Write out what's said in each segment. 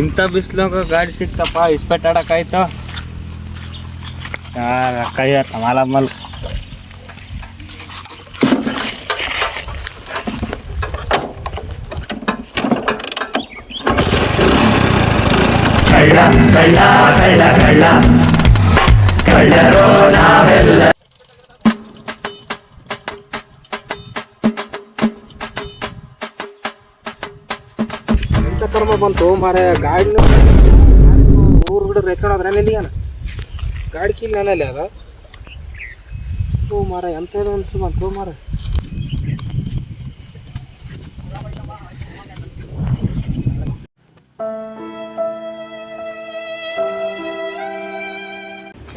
ಇಂಥ ಬಿಸಿಲಾಗ ಗಾಡಿ ಸಿಕ್ತಪ್ಪ ಇಸ್ಪೆಟ್ ಆಡಕ್ಕಾಯ್ತು ಕೈ ಮಾಲ ಮಲ್ ಎಂತ ಕರ್ಮ ಬಂತು ಮಾರೆ ಗಾಡಿ ಊರು ಬಿಡ ರೆಕ್ಕೊಂಡ್ರೆ ಅಲ್ಲಿ ಏನ ಗಾಡಿ ಕೀಲ್ ನನ್ನಲ್ಲಿ ಅದ. ಓ ಮಾರ ಎಂತ ಇದು ಅಂತ ಬಂತು ಮಾರ.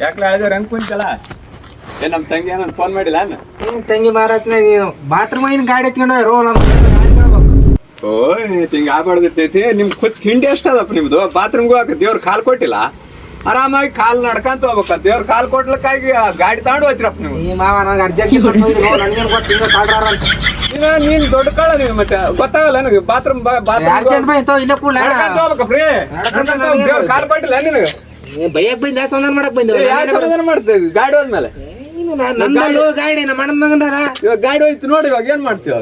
ಯಾಕ್ಲ ಹೇಳಿದ್ರೆ ಹೆಂಗ್ ಕುಂತಲ್ಲ ಏ ನಮ್ಮ ತಂಗಿ ಏನಂತ ಫೋನ್ ಮಾಡಿಲ್ಲ ನಾನು ತಂಗಿ ಮಾರಾತ್ನ ನೀನು. ಬಾತ್ರೂಮ್ ಏನು ಗಾಡಿ ಎತ್ಕೊಂಡು ರೋ ನಮ್ಮ ಓ ಹಿಂಗೆ ಆಗ್ಬಾರ್ದೈತಿ ನಿಮ್ ಖುದ್ ತಿಂಡಿ ಎಷ್ಟದಪ್ಪ ನಿಮ್ದು? ಬಾತ್ರೂಮ್ಗೆ ಹಾಕ ದೇವ್ರ ಕಾಲ್ ಕೊಟ್ಟಿಲ್ಲ? ಆರಾಮಾಗಿ ಕಾಲ್ ನಡ್ಕಂತ ಹೋಗ್ಬೇಕ. ದೇವ್ರ ಕಾಲ್ ಕೊಟ್ಲಕ್ಕಾಗಿ ಗಾಡಿ ತಗೊಂಡು ಹೋಯ್ತಿರಪ್ಪ ನೀವು. ಈ ಮಾವ ನಂಗೆ ಅರ್ಜೆಂಟ್ ನೀನ ನೀನ್ ದೊಡ್ಡ ಕಾಳ ನೀವು ಮತ್ತೆ. ಗೊತ್ತಾಗಲ್ಲ ನನಗೆ. ಬಾತ್ರೂಮ್ ಅರ್ಜೆಂಟ್ ಬೈ ತೋ ಇಲ್ಲೇ ಕೂಡ್ಲ? ನಡ್ಕಂತ ಹೋಗ್ಬೇಕಪ್ರಿ ನಡ್ಕಂತ ನಡ್ಕಂತ ಹೋಗ್ ದೇವ್ರ ಕಾಲ್ ಕೊಟ್ಟಿಲ್ಲ ನಿನಗೆ. ಬೈಯಕ್ ಬಂದ ಸಮಾಧಾನ ಮಾಡಕ್ ಬಂದ ಸಮಾಧಾನ ಮಾಡ್ತೇವೆ ಗಾಡಿ ಹೋದ್ಮೇಲೆ. ಗಾಡಿ ನಮ್ಮ ಅಣ್ಣನ ಮಗಂದ ಗಾಡಿ ಹೋಯ್ತು ನೋಡಿ ಇವಾಗ ಏನ್ ಮಾಡ್ತೀವಿ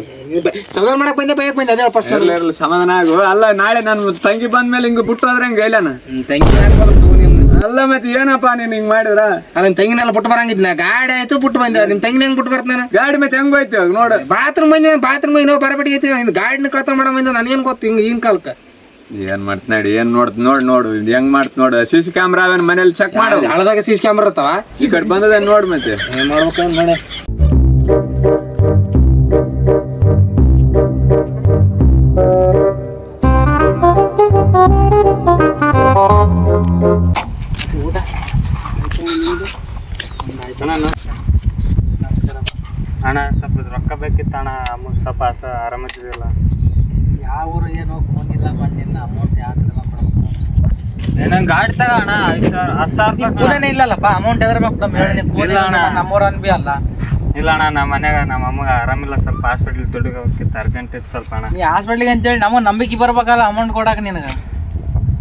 ಸಮಾಧಾನ ಮಾಡಕ್ ಬಂದೆ ಬಯಕ್ ಬಂದೆ ಅದೇ ಫಸ್ಟ್ ಇರ್ಲಿ ಇರ್ಲಿ ಸಮಾಧಾನ ಆಗು. ಅಲ್ಲ ನಾಳೆ ನಾನು ತಂಗಿ ಬಂದ ಮೇಲೆ ಹಿಂಗ ಬಿಟ್ಟು ಹೋದ್ರೆ ಹಂಗ ಇಲ್ಲ ತಂಗಿ ಅಲ್ಲ ಮತ್ತೆ ಏನಪ್ಪ ನೀನ್ ಹಿಂಗ್ ಮಾಡಿದ್ರ? ಅಲ್ಲ ನಿಮ್ ತಂಗಿನೆಲ್ಲ ಬಿಟ್ಟು ಬರಂಗಿದ್ನ? ಗಾಡಿ ಆಯ್ತು ಬಿಟ್ಟು ಬಂದೆ. ನಿಮ್ ತಂಗಿನ ಹೆಂಗ್ ಬಿಟ್ಟು ಬರ್ತಾನ? ಗಾಡಿ ಮತ್ತೆ ಹೆಂಗ್ ಹೋಯ್ತು ನೋಡ. ಬಾತ್ರೂಮ್ ಬಂದ ಬಾತ್ರೂಮ್ ಇನ್ನೋ ಬರಬೇಡಿ ಐತಿ ನಿನ್ ಗಾಡಿನ ಕಳ್ತ ಮಾಡ ಬಂದ ನನಗೇನ್ ಗೊತ್ತು ಹಿಂಗ ಹಿಂಗ್ ಕಾಲಕ್ಕ? ಏನ್ ಮಾಡ್ತ ನೋಡಿ ಏನ್ ನೋಡ್ತ ನೋಡ್ ನೋಡು. ಹೆಂಗ್ ಮಾಡ್ತ ನೋಡು. ಸಿ ಸಿ ಕ್ಯಾಮ್ರಾ ಅವನ್ ಮನೇಲಿ ಚೆಕ್ ಮಾಡೋದು? ಹಳದಾಗ ಸಿ ಸಿ ಕ್ಯಾಮ್ರಾ ಇರ್ತಾವ? ಈ ಕಡೆ ಬಂದದ ನೋಡ್ ಮತ್ತೆ? ಏನ್ ಮಾಡ್ಬೇಕು ಮಾಡಿ ರೊಕ್ಕ ಬೇಕಿತ್ತು ಅಣ್ಣ ಅಮ್ಮ ಸ್ವಲ್ಪ ಆಸ ಆರಾಮಿಸಿದಿಲ್ಲ ಯಾವ ಊರು ಏನು ಫೋನ್ ಇಲ್ಲ ಮಣ್ಣಿಲ್ಲ ಅಮೌಂಟ್ ಯಾವ ನಂಗೆ ಗಾಡಿ ತಗ ಅಣ್ಣ ಐದು ಸಾವಿರ ಹತ್ತು ಸಾವಿರ ರೂಪಾಯಿ ಕೂಡನೇ ಇಲ್ಲಲ್ಲಪ್ಪ ಅಮೌಂಟ್ ಎದ್ರ ಬೇಕು ಹೇಳಿ ಕೂಲಿ ಇಲ್ಲ ಅಣ್ಣ. ನಮ್ಮೂರ ಅನ್ಬಿ ಅಲ್ಲ. ಇಲ್ಲ ಅಣ್ಣ ನಮ್ಮ ಮನ್ಯಾಗ ನಮ್ಮ ಅಮ್ಮಗೆ ಆರಾಮಿಲ್ಲ ಸ್ವಲ್ಪ ಹಾಸ್ಪಿಟ್ಲ್ ದುಡ್ಡಿಗೆ ಹೋಗ್ತಿತ್ತು ಅರ್ಜೆಂಟ್ ಇತ್ತು ಸ್ವಲ್ಪ ಅಣ್ಣ. ನೀ ಹಾಸ್ಪಿಟ್ಲಿಗೆ ಅಂತೇಳಿ ನಮ್ಮ ನಂಬಿಕೆ ಬರ್ಬೇಕಲ್ಲ ಅಮೌಂಟ್ ಕೊಡಾಕ ನಿನಗೆ?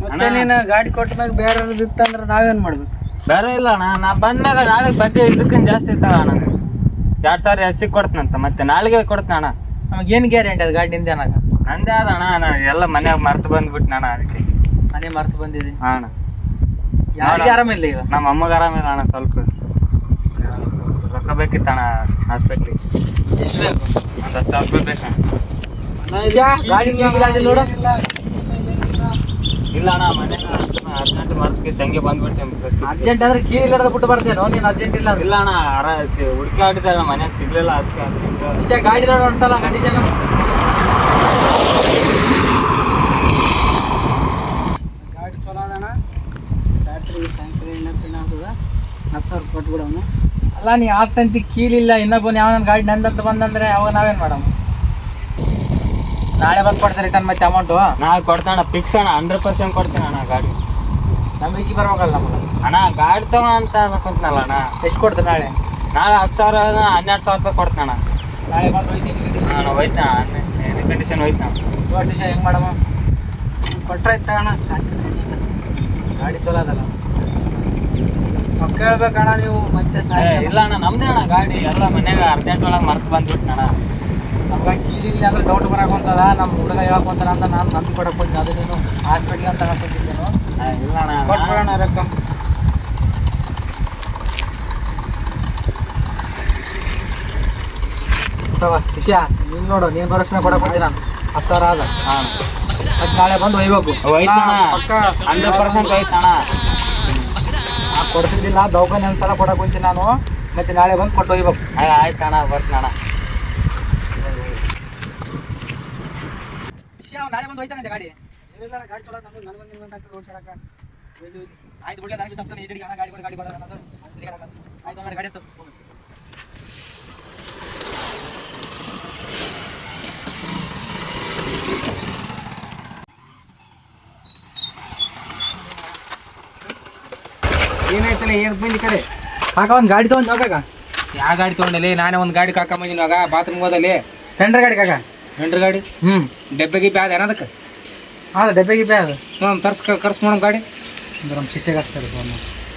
ಮತ್ತೆ ನೀನು ಗಾಡಿ ಕೊಟ್ಟ ಮ್ಯಾಗ ಬೇರೆ ಇತ್ತಂದ್ರೆ ನಾವೇನು ಮಾಡ್ಬೇಕು? ಬೇರೆ ಇಲ್ಲ ಅಣ್ಣ ನಾ ಬಂದಾಗ ನಾಳೆ ಬಡ್ಡಿ ಇದಕ್ಕಿಂತ ಜಾಸ್ತಿ ಇರ್ತಾವ ಅಣ್ಣ. ಎರಡು ಸಾವಿರ ಹೆಚ್ಚಿಗೆ ಕೊಡ್ತನಂತ ಮತ್ತೆ ನಾಳೆಗೆ ಕೊಡ್ತಾನ ಅಣ್ಣ. ಏನ್ ಗ್ಯಾರಂಟಿ ಅದು ಗಾಡಿನಿಂದ ಏನಾಗ ನಂದೇ ಅದ ಅಣ್ಣ ನಾ ಎಲ್ಲ ಮನ್ಯಾಗ ಮರ್ತು ಬಂದ್ಬಿಟ್ಟು ಅಣ್ಣ ಅದಕ್ಕೆ. ಮನೆ ಮರ್ತು ಬಂದಿದ್ದೀನಿ ಹಾಂ ಅಣ್ಣ. ಯಾರಿಗೆ ಆರಾಮಿಲ್ಲ ಈಗ? ನಮ್ಮ ಅಮ್ಮಗೆ ಆರಾಮಿಲ್ಲ ಅಣ್ಣ ಸ್ವಲ್ಪ. ರೊಕ್ಕ ಬೇಕಿತ್ತು ಅಣ್ಣ ಹಾಸ್ಪಿಟ್ಲಿಗೆ ಎಷ್ಟು ಬೇಕು? ಒಂದು ಹತ್ತು ಸಾವಿರ ರೂಪಾಯಿ ಬೇಕಣ್ಣ ಗಾಡಿ ಗಾಡಿ ಇಲ್ಲ ಅಣ್ಣ ಮನ್ಯಾಗ ಅರ್ಜೆಂಟ್ ಮರ್ತಿಗೆ ಸಂಗೆ ಬಂದ್ಬಿಟ್ಟೆ ಅರ್ಜೆಂಟ್ ಅಂದ್ರೆ ಕೀ ಇಲ್ಲದ ಬಿಟ್ಟು ಬರ್ತೇನೆ ನೀನು ಅರ್ಜೆಂಟ್ ಇಲ್ಲ ಇಲ್ಲ ಅಣ್ಣ ಅರ ಹುಡುಕಿ ಆಡಿದೆ ಅಣ್ಣ ಮನ್ಯಾಗ ಸಿಗ್ಲಿಲ್ಲ ಅದಕ್ಕೆ ವಿಷಯ ಗಾಡಿ ನೋಡು ಒಂದ್ಸಲ ಕಂಡೀಷನ್ ಗಾಡಿ ಚಲೋ ಅದಣ್ಣ ಬ್ಯಾಟ್ರಿ ಸಾಯಂಕಾಲ ಎಣ್ಣೆ ಪಿಣ್ಣ ಆಗ್ತದ? ಹತ್ತು ಸಾವಿರ ಕೊಟ್ಬಿಡೋನು. ಅಲ್ಲ ನೀ ಆಗ್ತಂತಿ ಕೀಲಿಲ್ಲ ಇನ್ನೊಬ್ಬನ ಯಾವನ ಗಾಡಿ ನಂದಂತ ಬಂದಂದ್ರೆ ಅವಾಗ ನಾವೇನು ಮಾಡಮ್ಮ ನಾಳೆ ಬಂದು ಕೊಡ್ತಾರೆ ರಿಟರ್ನ್ ಮತ್ತೆ ಅಮೌಂಟು ನಾಳೆ ಕೊಡ್ತಾಣ ಫಿಕ್ಸ್ ಅಣ್ಣ ಹಂಡ್ರೆಡ್ ಪರ್ಸೆಂಟ್ ಕೊಡ್ತೀನಿ ಅಣ್ಣ ಗಾಡಿ. ನಂಬಿಕೆ ಬರ್ಬೇಕಲ್ಲ ನಮಗೆ ಅಣ್ಣ ಗಾಡಿ ತಗೋ ಅಂತ ಅನ್ಕೊಂತನಲ್ಲ ಅಣ್ಣ. ಎಷ್ಟು ಕೊಡ್ತೀನಿ ನಾಳೆ? ನಾಳೆ ಹತ್ತು ಸಾವಿರ ಹನ್ನೆರಡು ಸಾವಿರ ರೂಪಾಯಿ ಕೊಡ್ತೀನಿ ಅಣ್ಣ. ನಾಳೆ ಬಂದು ಹೋಯ್ತೀನಿ ನಾನು ಹೋಯ್ತಾ ಕಂಡೀಷನ್ ಹೋಯ್ತಾ ಹೆಂಗೆ ಮಾಡಮ್ಮ? ಕೊಟ್ರೆ ಅಣ್ಣ? ಸಾಕು. ಗಾಡಿ ಚಲೋ ಅದಲ್ಲ. ಮಕ್ಕಳು ಹೇಳ್ಬೇಕಣ್ಣ ನೀವು ಮತ್ತೆ ಏ, ಇಲ್ಲ ಅಣ್ಣ ನಮ್ದೇ ಅಣ್ಣ ಗಾಡಿ. ಎಲ್ಲ ಮನ್ಯಾಗ ಅರ್ಜೆಂಟ್ ಒಳಗೆ ಮರ್ತು ಬಂದ್ಬಿಟ್ಟು ಅಣ್ಣ ನಮ್ಗೆ ಕೀಲಿಲ್ಲ ಅಂದ್ರೆ ಡೌಟ್ ಬರಕೊಂತದ ನಮ್ಮ ಹುಡುಗ ಹೇಳಕೊಂತಾರ ಅಂತ ನಾನು ನಂಬಿ ಕೊಡಕ್ಕೆ ಹೋಗಿದ್ದೆ ಅದು ನೀನು ಹಾಸ್ಪಿಟ್ಲಿಗೆ ಅಂತ ಕೊಟ್ಬಿಡೋಣ ರೊಕ್ಕ ವಿಷಯ ನೀನ್ ನೋಡು ನೀನು ಬರೋಷ್ಮೆ ಕೊಡಕ್ಕೆ ಹೋಗಿ ನಾನು ಹತ್ತು ಸಾವಿರ ಆದ. ಮತ್ತೆ ನಾಳೆ ಬಂದು ಒಯ್ಬೇಕು. ಹಂಡ್ರೆಡ್ ಪರ್ಸೆಂಟ್ ಹೋಯ್ತಣ್ಣ ಆ ಕೊಡ್ತಿದ್ದಿಲ್ಲ ದವಾಖಾನೆ ಒಂದ್ಸಲ ಕೊಡಕ್ ಕುಂತೀನಿ ನಾನು. ಮತ್ತೆ ನಾಳೆ ಬಂದು ಕೊಟ್ಟು ಒಯ್ಬೇಕು. ಆಯ್ತು ಅಣ್ಣ ಬರ್ತೀನಿ ಅಣ್ಣ. ನಾಳೆ ಬಂದು ಹೋಯ್ತಾನೆ ಗಾಡಿ? ಗಾಡಿ ಚಲೋ ಆಯ್ತು, ನಮ್ಗೆ ಆಗ್ತದೆ ಈ ಅಣ್ಣ ಗಾಡಿ ಗಾಡಿ ಅನ್ನೋದು. ಆಯ್ತು, ಗಾಡಿ. ಹೋಗು. ಏನಾಯ್ತಲ್ಲ ಏನ್ ಬಂದಿ ಕಡೆ ಕಾಕ ಒಂದು ಗಾಡಿ ತಗೊಂಡ್ ಹೋಗಾಕ ಯಾವ ಗಾಡಿ ತೊಗೊಂಡಲ್ಲಿ? ನಾನೇ ಒಂದು ಗಾಡಿ ಕಾಕ ಬಂದಿನ ಬಾತ್ರೂಮ್ ಹೋದಲ್ಲಿ. ಸ್ಪ್ಲೆಂಡರ್ ಗಾಡಿ ಕಾಕ? ಹೆಂಡ್ರ ಗಾಡಿ? ಹ್ಮ್. ಡೆಬ್ಬೆ ಗಿಬ್ಬೆ ಅದ ಏನದಕ್ಕೆ? ಹಾಂ ಡಬ್ಬೆ ಗಿಬ್ಬೆ ಅದು. ಹ್ಞೂ ತರ್ಸ್ ಕರ್ಸ್ ಮಾಡೋಣ ಗಾಡಿ. ಅಂದ್ರೆ ನಮ್ಮ ಶಿಕ್ಷೆಗೆ ಹಚ್ತಾರೆ ಫೋನ್.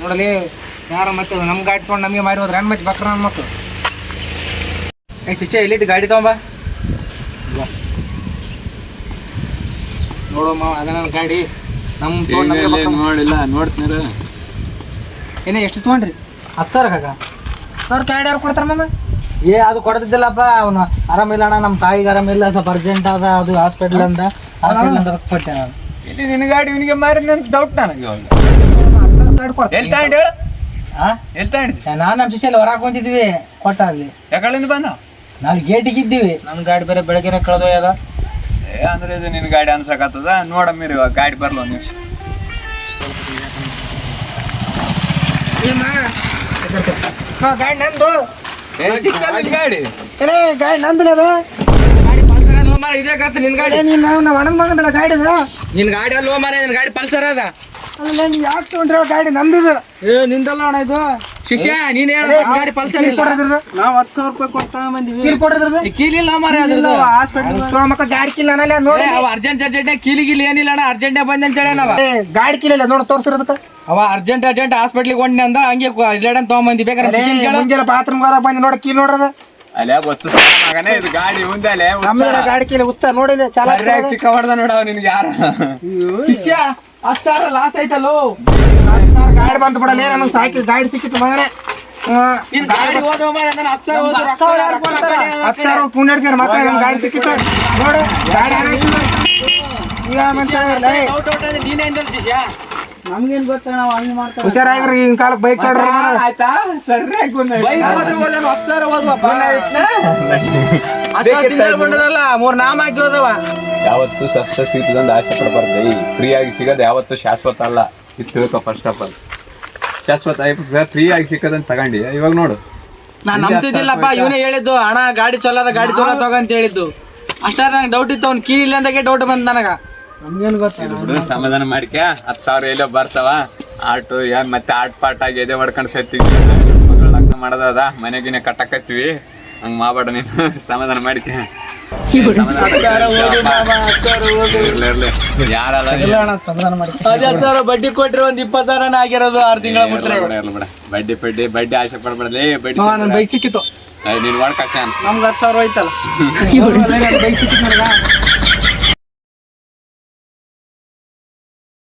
ನೋಡಲಿ ಯಾರ ಮತ್ತೆ ನಮ್ಮ ಗಾಡಿ ತೊಗೊಂಡು ನಮಗೆ ಮಾರಿ ಹೋದ್ರೆ ಏನು ಮತ್ತೆ ಬಕ್ರ ನನ್ನ ಮಕ್ಕಳು ಏ ಶಿಷ್ಯ ಎಲ್ಲಿದ್ದು? ಗಾಡಿ ತಗೊಂಬ ನೋಡು ಮಾವ ಅದ ನನ್ನ ಗಾಡಿ. ನಮ್ಮ ತೊಗೊಂಡು ನಮಗೆ ಬಕ್ರ ನೋಡಿಲ್ಲ ನೋಡ್ತೀನಿ ಏನೇ ಎಷ್ಟು ತೊಗೊಂಡ್ರಿ? ಹತ್ತಾರ ಕಾಕ. ಸರ್ ಗಾಡಿ ಯಾರು ಕೊಡ್ತಾರ ಮಾಮ? ಏ ಅದು ಕೊಡ್ತಿದ್ದಿಲ್ಲಪ್ಪ ಅವನು ಆರಾಮಿಲ್ಲ ಅಣ್ಣ ನಮ್ಮ ತಾಯಿಗೆ ಆರಾಮಿಲ್ಲ ಸ್ವಲ್ಪ ಅರ್ಜೆಂಟ್ ಅದ ಅದು ಹಾಸ್ಪಿಟ್ಲ್ ಅಂತ ಹಾಸ್ಪಿಟ್ಲ್ ಅಂತ ರೊಕ್ಕ ಕೊಟ್ಟೆ ನಾನು. ಇಲ್ಲಿ ನಿನ್ನ ಗಾಡಿ ಇವನಿಗೆ ಮಾರಿ ನಂತ ಡೌಟ್ ನನಗೆ ಇವಾಗ. ಎಲ್ಲಿ ತಗೊಂಡು ಹೇಳು ಆ? ಎಲ್ಲಿ ತಗೊಂಡಿದ್ದಿ ನಾನು ನಮ್ಮ ಶಿಷ್ಯಲ್ಲಿ ಹೊರಗೆ ಕುಂತಿದ್ವಿ ಕೊಟ್ಟಾಗ್ಲಿ ಯಾಕಳಿಂದ ಬಂದ? ನಾಲ್ಕು ಗೇಟಿಗೆ ಇದ್ದೀವಿ. ನನ್ನ ಗಾಡಿ ಬೇರೆ ಬೆಳಗ್ಗೆನೆ ಕಳೆದೋಯ್ಯದ ಏ ಅಂದ್ರೆ ಇದು ನಿನ್ನ ಗಾಡಿ ಅನ್ಸಕತ್ತದ ನೋಡಮ್ಮಿರಿ ಇವಾಗ ಗಾಡಿ ಬರ್ಲ ಒಂದು ನಿಮಿಷ. ಗಾಡಿ ನಂದು. ನಿನ್ ಗಾಡಿ ಏನೇ ಗಾಡಿ. ನಂದನ ಅದ. ಗಾಡಿ ಪಲ್ಸರ್ ಅಲ್ವ ಮಾರ ಇದೇ ಕತ್ತ ನಿನ್ ಗಾಡಿ. ನೀನು ನಾವು ನಮ್ಮ ಅಣ್ಣನ ಮಗಂದಲ್ಲ ಗಾಡಿ ಅದ. ನಿನ್ ಗಾಡಿ ಅಲ್ವ ಮಾರ ನಿನ್ ಗಾಡಿ ಪಲ್ಸರ್ ಅದ. ಅಲ್ಲ ನೀವು ಯಾಕೆ ತೊಗೊಂಡ್ರಿ ಗಾಡಿ ನಂದಿದು? ಏ ನಿಂದಲ್ಲ ಅಣ್ಣ ಇದು. ಶಿಷ್ಯ ನೀನ್ ಹೇಳ ಗಾಡಿ ಪಲ್ಸರ್ ಇಲ್ಲ. ನಾವು ಹತ್ತು ಸಾವಿರ ರೂಪಾಯಿ ಕೊಡ್ತಾ ಬಂದಿವಿ. ಕೀಲ್ ಕೊಡ್ರದ್ರದ್ದು ಈ ಕೀಲಿಲ್ಲ ಮಾರ ಅದ್ರದ್ದು. ಹಾಸ್ಪಿಟಲ್ ಮಕ್ಕ ಗಾಡಿ ಕಿಲ್ಲ ನಾನೇ ನೋಡಿ. ಅರ್ಜೆಂಟ್ ಅರ್ಜೆಂಟ್ ಕೀಲಿಗಿಲ್ಲ ಗಿಲಿ ಏನಿಲ್ಲ ಅಣ್ಣ ಅರ್ಜೆಂಟ್ ಬಂದ ನಾವು ಹೇಳಿ ನಾವ ಗಾಡಿ ಕಿಲ್ಲ ನೋಡಿ ತೋರ್ಸಿರೋದಕ್ಕೆ. ಅವ ಅರ್ಜೆಂಟ್ ಅರ್ಜೆಂಟ್ ಹಾಸ್ಪಿಟ್ಲಿಗೆ ಹೊಂಡಿ ಅಂದ ಹಂಗೆ ಇಲ್ಲೇಡನ್ ತಗೊಂಬಂದಿ. ಬೇಕಾದ್ರೆ. ಮುಂಜಾನೆ ಬಾತ್ರೂಮ್ ಹೋದಾಗ ಬಂದು ನೋಡಿ ಕೀಲ್ ನೋಡ್ರದ ಅಲ್ಲೇ ಗೊತ್ತು ಮಗನೇ ಇದು ಗಾಡಿ ಮುಂದೆ ನಮ್ಮ ಗಾಡಿ ಕೀಲ ಹುಚ್ಚ ನೋಡಿಲ್ಲ ಚಾಲ ಚಿಕ್ಕ ಹೊಡೆದ ನೋಡವ ನಿನ್ಗೆ ಯಾರು. ಶಿಷ್ಯ ಹತ್ತು ಸಾವಿರ ಲಾಸ್ ಆಯ್ತಲ್ಲೋ? ಗಾಡಿ ಬಂತು ಬಿಡಲ್ಲ ನನಗೆ ಸಾಕಿ ಗಾಡಿ ಸಿಕ್ಕಿತ್ತು ಮಗನೇ. ನಿನ್ ಗಾಡಿ ಹೋದ್ರ ಮಾರ ನಾನು ಹತ್ತು ಸಾವಿರ ಹೋದ್ರು. ಹತ್ತು ಪುಣ್ಯಡ್ಸ್ಯಾರ ನಮ್ ಗಾಡಿ ಸಿಕ್ಕಿತ್ತು. ನೋಡು ಗಾಡಿ ಏನಾಯ್ತು ಈಗ ಮನುಷ್ಯ ನೀನೇ ಶಿಷ್ಯ. ನಮ್ಗೇನ್ ಗೊತ್ತ ನಾವು ಹಂಗೆ ಮಾಡ್ತಾರೆ? ಹುಷಾರಾಗಿರಿ ಈಗಿನ ಕಾಲಕ್ಕೆ ಬೈಕ್ ಕೊಡ್ರಿ. ಆಯ್ತಾ? ಸರಿಯಾಗಿ ಬಂದ ಬೈಕ್ ಒಳ್ಳೆ ಬಂದದಲ್ಲ ಮೂರ್ ನಾಮ ಹಾಕಿ ಹೋದವ. ಯಾವತ್ತು ಸಸ್ತ ಸಿಗ್ತದಂತ ಆಸೆ ಪಡಬಾರ್ದು. ಈ ಫ್ರೀಯಾಗಿ ಆಗಿ ಸಿಗೋದು ಯಾವತ್ತು ಶಾಶ್ವತ ಅಲ್ಲ. ಇದು ತಿಳ್ಕೊ ಫಸ್ಟ್ ಆಫ್ ಆಲ್ ಶಾಶ್ವತ ಫ್ರೀ ಆಗಿ ಸಿಕ್ಕದಂತ ತಗೊಂಡಿ. ಇವಾಗ ನೋಡು. ನಾನು ನಂಬ್ತಿದ್ದಿಲ್ಲಪ್ಪ ಇವನೇ ಹೇಳಿದ್ದು. ಅಣ್ಣ ಗಾಡಿ ಚೊಲದ ಗಾಡಿ ಚೊಲೋ ಅಂತ ಹೇಳಿದ್ದು. ಅಷ್ಟಾರ ನಂಗೆ ಡೌಟ್ ಇತ್ತು ಅವ್ನು ಕೀಳಿಲ್ಲ ಇಲ್ಲ ಅಂದಾಗೆ ಡೌಟ್ ಬಂತ ನನಗ. ನಮ್ಗೇನ್ ಸಮಾಧಾನ ಮಾಡ್ಕ ಹತ್ತು ಸಾವಿರ ಎಲ್ಲೋ ಬರ್ತಾವ. ಆಟೋ ಏನ್ ಮತ್ತೆ ಆಟ್ ಪಾಟ್ ಆಗಿ ಎದೆ ಹೊಡ್ಕೊಂಡು ಸತ್ತಿವಿ ಮಗಳ ಲಗ್ನ ಮಾಡೋದದ. ಮನೆಗಿನ ಕಟ್ಟಕತ್ತೀವಿ. ಹಂಗ್ ಮಾಡಬೇಡ ನೀನು. ಸಮಾಧಾನ ಮಾಡ್ಕ. ಬಡ್ಡಿ ಕೊಟ್ರಿ ಒಂದ್ ಇಪ್ಪತ್ತು ಸಾವಿರ ಆಗಿರೋದು ಆರ್ ತಿಂಗಳ ಬಿಟ್ರೆ. ಬಡ್ಡಿ ಬಡ್ಡಿ ಬಡ್ಡಿ ಆಸೆ ಪಡ್ಬೇಡಲೇ ಬಡ್ಡಿ ನನ್ನ ಬೈಕ್ ಸಿಕ್ಕಿತ್ತು. ನೀನ್ ಹೊಡ್ಕ ಚಾನ್ಸ್ ನಮ್ಗೆ ಹತ್ತು ಸಾವಿರ ಹೋಯ್ತಲ್ಲ. ಬೈಕ್ ಸಿಕ್ಕಿತ್ತು